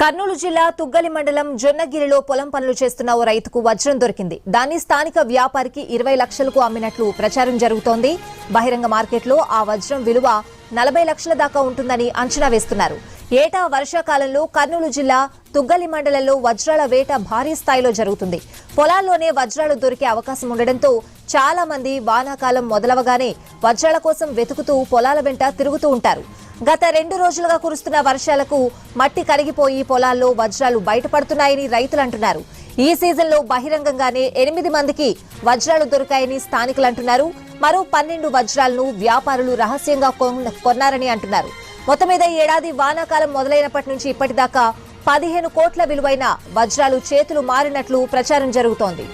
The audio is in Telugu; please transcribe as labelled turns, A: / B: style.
A: కర్నూలు జిల్లా తుగ్గలి మండలం జొన్నగిరిలో పొలం పనులు చేస్తున్న ఓ రైతుకు వజ్రం దొరికింది. దాన్ని స్థానిక వ్యాపారికి ఇరవై లక్షలకు అమ్మినట్లు ప్రచారం జరుగుతోంది. బహిరంగ మార్కెట్లో ఆ వజ్రం విలువ నలభై లక్షల దాకా ఉంటుందని అంచనా వేస్తున్నారు. ఏటా వర్షాకాలంలో కర్నూలు జిల్లా తుగ్గలి మండలంలో వజ్రాల వేట భారీ స్థాయిలో జరుగుతుంది. పొలాల్లోనే వజ్రాలు దొరికే అవకాశం ఉండడంతో చాలా మంది వానాకాలం మొదలవగానే వజ్రాల కోసం వెతుకుతూ పొలాల వెంట తిరుగుతూ ఉంటారు. గత రెండు రోజులుగా కురుస్తున్న వర్షాలకు మట్టి కరిగిపోయి పొలాల్లో వజ్రాలు బయటపడుతున్నాయని రైతులు అంటున్నారు. ఈ సీజన్లో బహిరంగంగానే ఎనిమిది మందికి వజ్రాలు దొరికాయని స్థానికులు అంటున్నారు. మరో పన్నెండు వజ్రాలను వ్యాపారులు రహస్యంగా కొన్నారని అంటున్నారు. మొత్తం మీద ఏడాది వానాకాలం మొదలైనప్పటి నుంచి ఇప్పటిదాకా పదిహేను కోట్ల విలువైన వజ్రాలు చేతులు మారినట్లు ప్రచారం జరుగుతోంది.